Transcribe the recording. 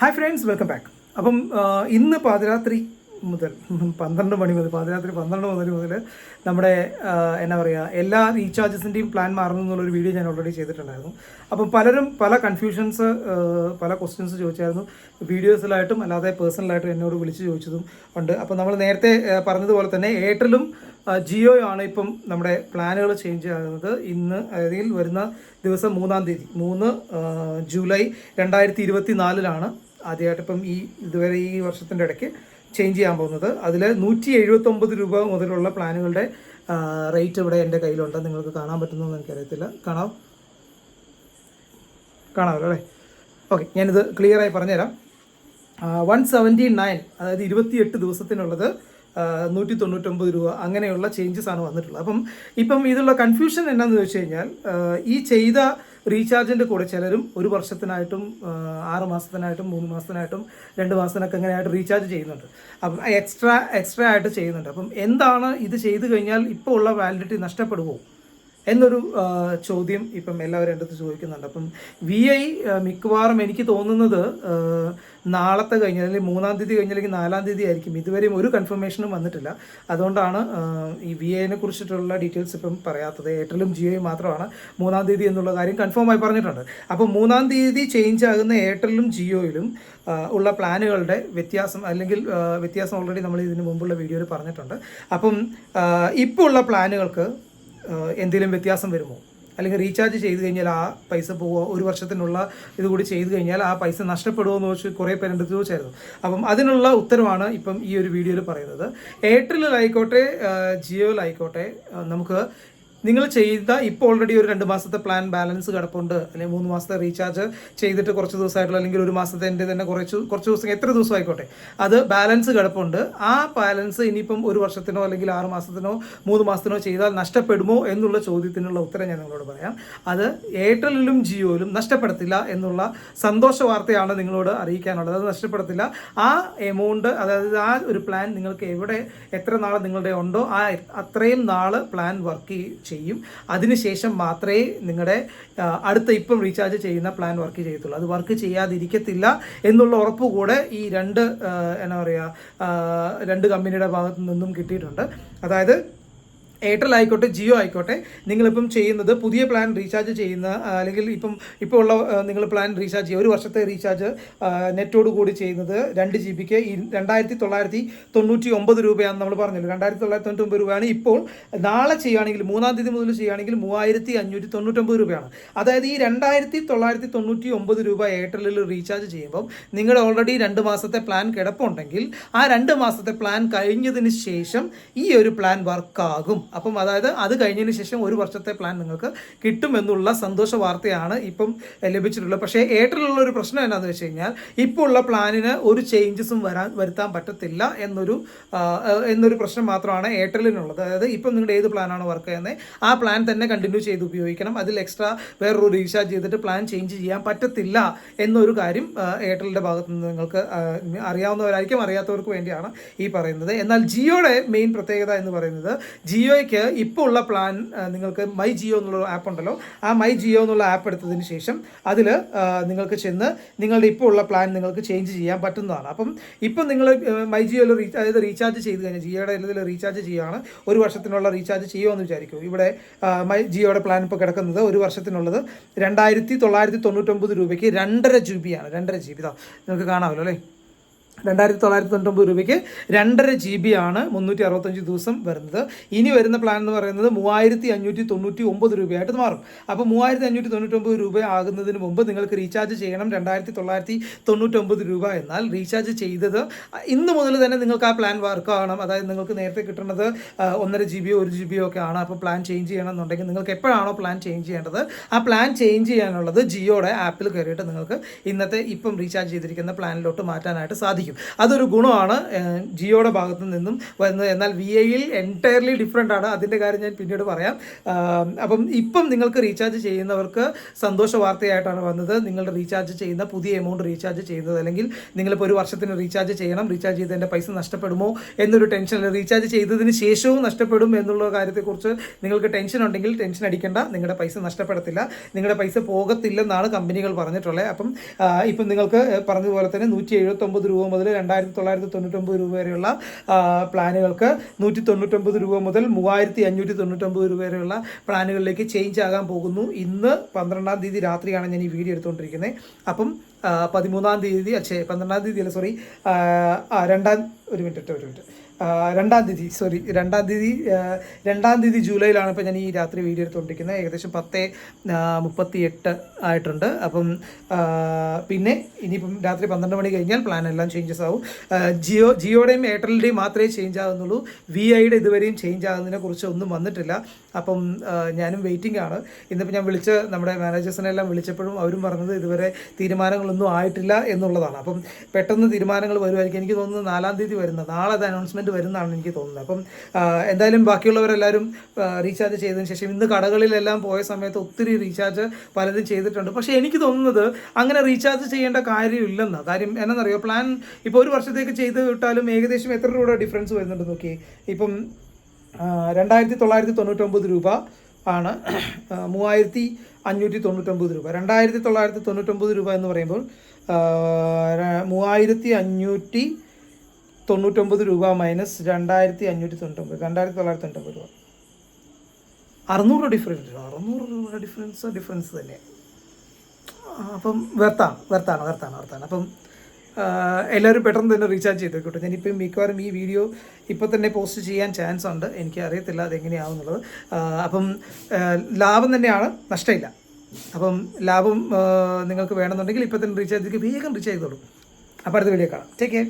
Hi friends welcome back അപ്പം ഇന്ന് പാതിരാത്രി മുതൽ പന്ത്രണ്ട് മണി മുതൽ പാതിരാത്രി പന്ത്രണ്ട് മണി മുതൽ നമ്മുടെ എന്നാ പറയുക എല്ലാ റീചാർജസിന്റെയും പ്ലാൻ മാറുന്നു എന്നുള്ളൊരു വീഡിയോ ഞാൻ ഓൾറെഡി ചെയ്തിട്ടുണ്ടായിരുന്നു. അപ്പം പലരും പല കൺഫ്യൂഷൻസ് പല ക്വസ്റ്റ്യൻസ് ചോദിച്ചായിരുന്നു. വീഡിയോസിലായിട്ടും അല്ലാതെ പേഴ്സണലായിട്ടും എന്നോട് വിളിച്ച് ചോദിച്ചതും ഉണ്ട്. അപ്പം നമ്മൾ നേരത്തെ പറഞ്ഞതുപോലെ തന്നെ എയർടെലും ജിയോ ആണ് ഇപ്പം നമ്മുടെ പ്ലാനുകൾ ചേഞ്ച് ആകുന്നത് ഇന്ന് അതായത് വരുന്ന ദിവസം മൂന്നാം തീയതി മൂന്ന് ജൂലൈ രണ്ടായിരത്തി ഇരുപത്തി നാലിലാണ് ആദ്യമായിട്ട് ഇപ്പം ഈ ഇതുവരെ ഈ വർഷത്തിന്റെ ഇടയ്ക്ക് ചേഞ്ച് ചെയ്യാൻ പോകുന്നത്. അതിൽ നൂറ്റി എഴുപത്തൊമ്പത് രൂപ മുതലുള്ള പ്ലാനുകളുടെ റേറ്റ് ഇവിടെ എന്റെ കയ്യിലുണ്ട്. നിങ്ങൾക്ക് കാണാൻ പറ്റുന്നതെന്ന് എനിക്കറിയത്തില്ല. കാണാം. കാണാമല്ലോ അല്ലേ? ഓക്കെ ഞാനിത് ക്ലിയറായി പറഞ്ഞുതരാം. വൺ സെവന്റി നയൻ അതായത് ഇരുപത്തിയെട്ട് ദിവസത്തിനുള്ളത് നൂറ്റി തൊണ്ണൂറ്റൊമ്പത് രൂപ അങ്ങനെയുള്ള ചേഞ്ചസ് ആണ് വന്നിട്ടുള്ളത്. അപ്പം ഇപ്പം ഇതിലുള്ള കൺഫ്യൂഷൻ എന്നാന്ന് വെച്ച് കഴിഞ്ഞാൽ ഈ ചെയ്ത റീചാർജിന്റെ കൂടെ ചിലരും ഒരു വർഷത്തിനായിട്ടും ആറ് മാസത്തിനായിട്ടും മൂന്ന് മാസത്തിനായിട്ടും രണ്ട് മാസത്തിനൊക്കെ അങ്ങനെയായിട്ട് റീചാർജ് ചെയ്യുന്നുണ്ട്. അപ്പം എക്സ്ട്രാ എക്സ്ട്രാ ആയിട്ട് ചെയ്യുന്നുണ്ട്. അപ്പം എന്താണ് ഇത് ചെയ്തു കഴിഞ്ഞാൽ ഇപ്പോൾ ഉള്ള വാലിഡിറ്റി നഷ്ടപ്പെടുമോ എന്നൊരു ചോദ്യം ഇപ്പം എല്ലാവരും എന്റെ അടുത്ത് ചോദിക്കുന്നുണ്ട്. അപ്പം വി ഐ മിക്കവാറും എനിക്ക് തോന്നുന്നത് നാളത്തെ കഴിഞ്ഞ അല്ലെങ്കിൽ മൂന്നാം തീയതി കഴിഞ്ഞ അല്ലെങ്കിൽ നാലാം തീയതി ആയിരിക്കും. ഇതുവരെയും ഒരു കൺഫർമേഷനും വന്നിട്ടില്ല. അതുകൊണ്ടാണ് ഈ വി ഐനെ കുറിച്ചിട്ടുള്ള ഡീറ്റെയിൽസ് ഇപ്പം പറയാത്തത്. എയർടെലും ജിയോയും മാത്രമാണ് മൂന്നാം തീയതി എന്നുള്ള കാര്യം കൺഫേം ആയി പറഞ്ഞിട്ടുണ്ട്. അപ്പോൾ മൂന്നാം തീയതി ചേഞ്ച് ആകുന്ന എയർടെലും ജിയോയിലും ഉള്ള പ്ലാനുകളുടെ വ്യത്യാസം അല്ലെങ്കിൽ വ്യത്യാസം ഓൾറെഡി നമ്മൾ ഇതിന് മുമ്പുള്ള വീഡിയോയിൽ പറഞ്ഞിട്ടുണ്ട്. അപ്പം ഇപ്പോൾ ഉള്ള പ്ലാനുകൾക്ക് എന്തെങ്കിലും വ്യത്യാസം വരുമോ? അല്ലെങ്കിൽ റീചാർജ് ചെയ്ത് കഴിഞ്ഞാൽ ആ പൈസ പോവുക ഒരു വർഷത്തിനുള്ള ഇത് കൂടി ചെയ്ത് കഴിഞ്ഞാൽ ആ പൈസ നഷ്ടപ്പെടുമോ എന്ന് ചോദിച്ച് കുറേ പേരെ ചോദിച്ചായിരുന്നു. അപ്പം അതിനുള്ള ഉത്തരവാണ് ഇപ്പം ഈ ഒരു വീഡിയോയിൽ പറയുന്നത്. എയർടെല്ലിലായിക്കോട്ടെ ജിയോയിലായിക്കോട്ടെ നമുക്ക് നിങ്ങൾ ചെയ്ത ഇപ്പോൾ ഓൾറെഡി ഒരു രണ്ട് മാസത്തെ പ്ലാൻ ബാലൻസ് കിടപ്പുണ്ട്. അല്ലെങ്കിൽ മൂന്ന് മാസത്തെ റീചാർജ് ചെയ്തിട്ട് കുറച്ച് ദിവസമായിട്ടുള്ള അല്ലെങ്കിൽ ഒരു മാസത്തെ എന്റെ തന്നെ കുറച്ച് കുറച്ച് ദിവസം എത്ര ദിവസം ആയിക്കോട്ടെ. അത് ബാലൻസ് കിടപ്പുണ്ട്. ആ ബാലൻസ് ഇനിയിപ്പം ഒരു വർഷത്തിനോ അല്ലെങ്കിൽ ആറ് മാസത്തിനോ മൂന്ന് മാസത്തിനോ ചെയ്താൽ നഷ്ടപ്പെടുമോ എന്നുള്ള ചോദ്യത്തിനുള്ള ഉത്തരം ഞാൻ നിങ്ങളോട് പറയാം. അത് എയർടെല്ലിലും ജിയോയിലും നഷ്ടപ്പെടത്തില്ല എന്നുള്ള സന്തോഷ വാർത്തയാണ് നിങ്ങളോട് അറിയിക്കാനുള്ളത്. അത് നഷ്ടപ്പെടത്തില്ല. ആ എമൗണ്ട് അതായത് ആ ഒരു പ്ലാൻ നിങ്ങൾക്ക് എവിടെ എത്ര നാൾ നിങ്ങളുടെ ഉണ്ടോ ആ അത്രയും നാൾ പ്ലാൻ വർക്ക് ചെയ്യും അതിനുശേഷം മാത്രമേ നിങ്ങളുടെ അടുത്ത ഇപ്പം റീചാർജ് ചെയ്യുന്ന പ്ലാൻ വർക്ക് ചെയ്യത്തുള്ളൂ. അത് വർക്ക് ചെയ്യാതിരിക്കത്തില്ല എന്നുള്ള ഉറപ്പ് കൂടെ ഈ രണ്ട് എന്താ പറയുക രണ്ട് കമ്പനിയുടെ ഭാഗത്തു നിന്നും കിട്ടിയിട്ടുണ്ട്. അതായത് എയർടെൽ ആയിക്കോട്ടെ ജിയോ ആയിക്കോട്ടെ നിങ്ങളിപ്പം ചെയ്യുന്നത് പുതിയ പ്ലാൻ റീചാർജ് ചെയ്യുന്ന അല്ലെങ്കിൽ ഇപ്പം ഇപ്പോൾ ഉള്ള നിങ്ങൾ പ്ലാൻ റീചാർജ് ചെയ്യുക. ഒരു വർഷത്തെ റീചാർജ് നെറ്റോട് കൂടി ചെയ്യുന്നത് രണ്ട് ജി ബിക്ക് ഈ രണ്ടായിരത്തി തൊള്ളായിരത്തി തൊണ്ണൂറ്റി ഒമ്പത് രൂപയാണ് നമ്മൾ പറഞ്ഞല്ലോ. രണ്ടായിരത്തി തൊള്ളായിരത്തി തൊണ്ണൂറ്റി ഒമ്പത് രൂപയാണ്. ഇപ്പോൾ നാളെ ചെയ്യുകയാണെങ്കിൽ മൂന്നാം തീയതി മുതൽ ചെയ്യുകയാണെങ്കിൽ മൂവായിരത്തി അഞ്ഞൂറ്റി തൊണ്ണൂറ്റൊമ്പത് രൂപയാണ്. അതായത് ഈ രണ്ടായിരത്തി തൊള്ളായിരത്തി തൊണ്ണൂറ്റി ഒമ്പത് രൂപ എയർടെല്ലിൽ റീചാർജ് ചെയ്യുമ്പം നിങ്ങളുടെ ഓൾറെഡി രണ്ട് മാസത്തെ പ്ലാൻ കിടപ്പുണ്ടെങ്കിൽ ആ രണ്ട് മാസത്തെ പ്ലാൻ കഴിഞ്ഞതിന് ശേഷം ഈ ഒരു പ്ലാൻ വർക്കാകും അപ്പം അതായത് അത് കഴിഞ്ഞതിന് ശേഷം ഒരു വർഷത്തെ പ്ലാൻ നിങ്ങൾക്ക് കിട്ടുമെന്നുള്ള സന്തോഷ വാർത്തയാണ് ഇപ്പം ലഭിച്ചിട്ടുള്ളത്. പക്ഷേ എയർടെലുള്ള ഒരു പ്രശ്നം എന്താണെന്ന് വെച്ച് കഴിഞ്ഞാൽ ഇപ്പോൾ ഉള്ള പ്ലാനിന് ഒരു ചേഞ്ചസും വരാൻ വരുത്താൻ പറ്റത്തില്ല എന്നൊരു എന്നൊരു പ്രശ്നം മാത്രമാണ് എയർടെലിനുള്ളത് അതായത് ഇപ്പം നിങ്ങളുടെ ഏത് പ്ലാനാണ് വർക്ക് ചെയ്യുന്നത് ആ പ്ലാൻ തന്നെ കണ്ടിന്യൂ ചെയ്ത് ഉപയോഗിക്കണം. അതിൽ എക്സ്ട്രാ വേറൊരു റീചാർജ് ചെയ്തിട്ട് പ്ലാൻ ചേഞ്ച് ചെയ്യാൻ പറ്റത്തില്ല എന്നൊരു കാര്യം എയർടെലിന്റെ ഭാഗത്ത് നിന്ന് നിങ്ങൾക്ക് അറിയാവുന്നവരായിരിക്കും അറിയാത്തവർക്ക് വേണ്ടിയാണ് ഈ പറയുന്നത്. എന്നാൽ ജിയോയുടെ മെയിൻ പ്രത്യേകത എന്ന് പറയുന്നത് ജിയോയ്ക്ക് ഇപ്പോൾ ഉള്ള പ്ലാൻ നിങ്ങൾക്ക് മൈ ജിയോ എന്നുള്ള ആപ്പ് ഉണ്ടല്ലോ. ആ മൈ ജിയോ എന്നുള്ള ആപ്പ് എടുത്തതിന് ശേഷം അതിൽ നിങ്ങൾക്ക് ചെന്ന് നിങ്ങളുടെ ഇപ്പോൾ ഉള്ള പ്ലാൻ നിങ്ങൾക്ക് ചേഞ്ച് ചെയ്യാൻ പറ്റുന്നതാണ്. അപ്പം ഇപ്പം നിങ്ങൾ മൈ ജിയോയിൽ റീചാർജ് അതായത് റീചാർജ് ചെയ്ത് കഴിഞ്ഞാൽ ജിയോയുടെ ഇതിൽ റീചാർജ് ചെയ്യുകയാണ് ഒരു വർഷത്തിനുള്ള റീചാർജ് ചെയ്യുമെന്ന് വിചാരിക്കും. ഇവിടെ മൈ ജിയോയുടെ പ്ലാൻ ഇപ്പോൾ കിടക്കുന്നത് ഒരു വർഷത്തിനുള്ളത് രണ്ടായിരത്തി തൊള്ളായിരത്തി തൊണ്ണൂറ്റൊമ്പത് രൂപയ്ക്ക് രണ്ടര ജി ബി ആണ്. രണ്ടര ജി ബി നിങ്ങൾക്ക് കാണാമല്ലോ അല്ലേ? രണ്ടായിരത്തി തൊള്ളായിരത്തി തൊണ്ണൂറ്റൊമ്പത് രൂപയ്ക്ക് രണ്ടര ജി ബി ആണ് മുന്നൂറ്റി അറുപത്തഞ്ച് ദിവസം വരുന്നത്. ഇനി വരുന്ന പ്ലാൻ എന്ന് പറയുന്നത് മൂവായിരത്തി അഞ്ഞൂറ്റി തൊണ്ണൂറ്റി ഒമ്പത് രൂപയായിട്ട് മാറും. അപ്പോൾ മൂവായിരത്തി അഞ്ഞൂറ്റി തൊണ്ണൂറ്റൊമ്പത് രൂപ ആകുന്നതിന് മുമ്പ് നിങ്ങൾക്ക് റീചാർജ് ചെയ്യണം രണ്ടായിരത്തി തൊള്ളായിരത്തി തൊണ്ണൂറ്റൊമ്പത് രൂപ എന്നാൽ റീചാർജ് ചെയ്തത് ഇന്ന് മുതൽ തന്നെ നിങ്ങൾക്ക് ആ പ്ലാൻ വർക്ക് ആവണം. അതായത് നിങ്ങൾക്ക് നേരത്തെ കിട്ടുന്നത് ഒന്നര ജി ബിയോ ഒരു ജി ബിയോ ഒക്കെ ആണ്. അപ്പോൾ പ്ലാൻ ചേഞ്ച് ചെയ്യണം എന്നുണ്ടെങ്കിൽ നിങ്ങൾക്ക് എപ്പോഴാണോ പ്ലാൻ ചേഞ്ച് ചെയ്യേണ്ടത് ആ പ്ലാൻ ചേഞ്ച് ചെയ്യാനുള്ളത് ജിയോയുടെ ആപ്പിൽ കയറിയിട്ട് നിങ്ങൾക്ക് ഇന്നത്തെ ഇപ്പം റീചാർജ് ചെയ്തിരിക്കുന്ന പ്ലാനിലോട്ട് മാറ്റാനായിട്ട് സാധിക്കും. ബാധിക്കും അതൊരു ഗുണമാണ് ജിയോയുടെ ഭാഗത്തു നിന്നും വരുന്നത് എന്നാൽ വി ഐയിൽ എന്റയർലി ഡിഫറെന്റ് ആണ്. അതിന്റെ കാര്യം ഞാൻ പിന്നീട് പറയാം. അപ്പം ഇപ്പം നിങ്ങൾക്ക് റീചാർജ് ചെയ്യുന്നവർക്ക് സന്തോഷ വാർത്തയായിട്ടാണ് വന്നത്. നിങ്ങൾ റീചാർജ് ചെയ്യുന്ന പുതിയ എമൗണ്ട് റീചാർജ് ചെയ്യുന്നത് അല്ലെങ്കിൽ നിങ്ങളിപ്പോൾ ഒരു വർഷത്തിന് റീചാർജ് ചെയ്യണം റീചാർജ് ചെയ്തതിന്റെ പൈസ നഷ്ടപ്പെടുമോ എന്നൊരു ടെൻഷൻ റീചാർജ് ചെയ്തതിന് ശേഷവും നഷ്ടപ്പെടും എന്നുള്ള കാര്യത്തെക്കുറിച്ച് നിങ്ങൾക്ക് ടെൻഷൻ ഉണ്ടെങ്കിൽ ടെൻഷൻ അടിക്കേണ്ട. നിങ്ങളുടെ പൈസ നഷ്ടപ്പെടത്തില്ല. നിങ്ങളുടെ പൈസ പോകത്തില്ലെന്നാണ് കമ്പനികൾ പറഞ്ഞിട്ടുള്ളത്. അപ്പം ഇപ്പം നിങ്ങൾക്ക് പറഞ്ഞതുപോലെ തന്നെ നൂറ്റി എഴുപത്തൊമ്പത് രൂപ മുതൽ രണ്ടായിരത്തി തൊള്ളായിരത്തി തൊണ്ണൂറ്റൊമ്പത് രൂപ വരെയുള്ള പ്ലാനുകൾക്ക് നൂറ്റി തൊണ്ണൂറ്റൊമ്പത് രൂപ മുതൽ മൂവായിരത്തി അഞ്ഞൂറ്റി തൊണ്ണൂറ്റൊമ്പത് രൂപ വരെയുള്ള പ്ലാനുകളിലേക്ക് ചേഞ്ച് ആകാൻ പോകുന്നു. ഇന്ന് പന്ത്രണ്ടാം തീയതി രാത്രിയാണ് ഞാൻ ഈ വീഡിയോ എടുത്തുകൊണ്ടിരിക്കുന്നത്. അപ്പം പതിമൂന്നാം തീയതി അച്ഛേ പന്ത്രണ്ടാം തീയതി അല്ല സോറി രണ്ടാം ഒരു മിനിറ്റ് ഒരു മിനിറ്റ്. രണ്ടാം തീയതി സോറി രണ്ടാം തീയതി രണ്ടാം തീയതി ജൂലൈയിലാണ് ഇപ്പോൾ ഞാൻ ഈ രാത്രി വീഡിയോ എടുത്തുകൊണ്ടിരിക്കുന്നത്. ഏകദേശം പത്ത് മുപ്പത്തി എട്ട് ആയിട്ടുണ്ട്. അപ്പം പിന്നെ ഇനിയിപ്പം രാത്രി പന്ത്രണ്ട് മണി കഴിഞ്ഞാൽ പ്ലാൻ എല്ലാം ചേഞ്ചസ് ആവും. ജിയോ ജിയോയുടെയും എയർടെലിന്റെയും മാത്രമേ ചേഞ്ച് ആകുന്നുള്ളൂ വി ഐയുടെ ഇതുവരെയും ചേഞ്ച് ആകുന്നതിനെ കുറിച്ച് ഒന്നും വന്നിട്ടില്ല. അപ്പം ഞാനും വെയിറ്റിംഗ് ആണ്. ഇന്നിപ്പോൾ ഞാൻ വിളിച്ച് നമ്മുടെ മാനേജേഴ്സിനെ എല്ലാം വിളിച്ചപ്പോഴും അവരും പറഞ്ഞത് ഇതുവരെ തീരുമാനങ്ങളൊന്നും ആയിട്ടില്ല എന്നുള്ളതാണ്. അപ്പം പെട്ടെന്ന് തീരുമാനങ്ങൾ വരുമായിരിക്കും എനിക്ക് തോന്നുന്നത് നാലാം തീയതി വരുന്നത് നാളെ അത് അനൗൺസ്മെന്റ് വരുന്നതാണ് എനിക്ക് തോന്നുന്നത്. അപ്പം എന്തായാലും ബാക്കിയുള്ളവരെല്ലാവരും റീചാർജ് ചെയ്തതിന് ശേഷം ഇന്ന് കടകളിലെല്ലാം പോയ സമയത്ത് ഒത്തിരി റീചാർജ് പലതും ചെയ്തിട്ടുണ്ട്. പക്ഷേ എനിക്ക് തോന്നുന്നത് അങ്ങനെ റീചാർജ് ചെയ്യേണ്ട കാര്യമില്ലെന്ന്. കാര്യം എന്നറിയോ പ്ലാൻ ഇപ്പോൾ ഒരു വർഷത്തേക്ക് ചെയ്ത് വിട്ടാലും ഏകദേശം എത്ര രൂപ ഡിഫറൻസ് വരുന്നുണ്ട് നോക്കി ഇപ്പം രണ്ടായിരത്തി തൊള്ളായിരത്തി തൊണ്ണൂറ്റൊമ്പത് രൂപ ആണ്. മൂവായിരത്തി അഞ്ഞൂറ്റി തൊണ്ണൂറ്റൊമ്പത് രൂപ. രണ്ടായിരത്തി തൊള്ളായിരത്തി തൊണ്ണൂറ്റൊമ്പത് രൂപ എന്ന് പറയുമ്പോൾ മൂവായിരത്തി അഞ്ഞൂറ്റി തൊണ്ണൂറ്റൊമ്പത് രൂപ മൈനസ് രണ്ടായിരത്തി അഞ്ഞൂറ്റി തൊണ്ണൂറ്റൊമ്പത് രണ്ടായിരത്തി തൊള്ളായിരത്തി തൊണ്ണൂറ്റൊമ്പത് രൂപ. അറുന്നൂറ് ഡിഫറൻസ് അറുന്നൂറ് രൂപയുടെ ഡിഫറൻസ് ഡിഫറൻസ് തന്നെ. അപ്പം വെർത്താണ് വെർത്താണ് വെർത്താണ് വെർത്താണ് അപ്പം എല്ലാവരും പെട്ടെന്ന് തന്നെ റീചാർജ് ചെയ്തേക്കോട്ടെ ഞാനിപ്പം മിക്കവാറും ഈ വീഡിയോ ഇപ്പോൾ തന്നെ പോസ്റ്റ് ചെയ്യാൻ ചാൻസ് ഉണ്ട്. എനിക്ക് അറിയത്തില്ല അതെങ്ങനെയാവുന്നുള്ളത്. അപ്പം ലാഭം തന്നെയാണ് നഷ്ടമില്ല. അപ്പം ലാഭം നിങ്ങൾക്ക് വേണമെന്നുണ്ടെങ്കിൽ ഇപ്പം തന്നെ റീചാർജ് ചെയ്ത് വേഗം റീചാർജ് ചെയ്തോളൂ. അപ്പോൾ അടുത്ത വീഡിയോ കാണാം. Take care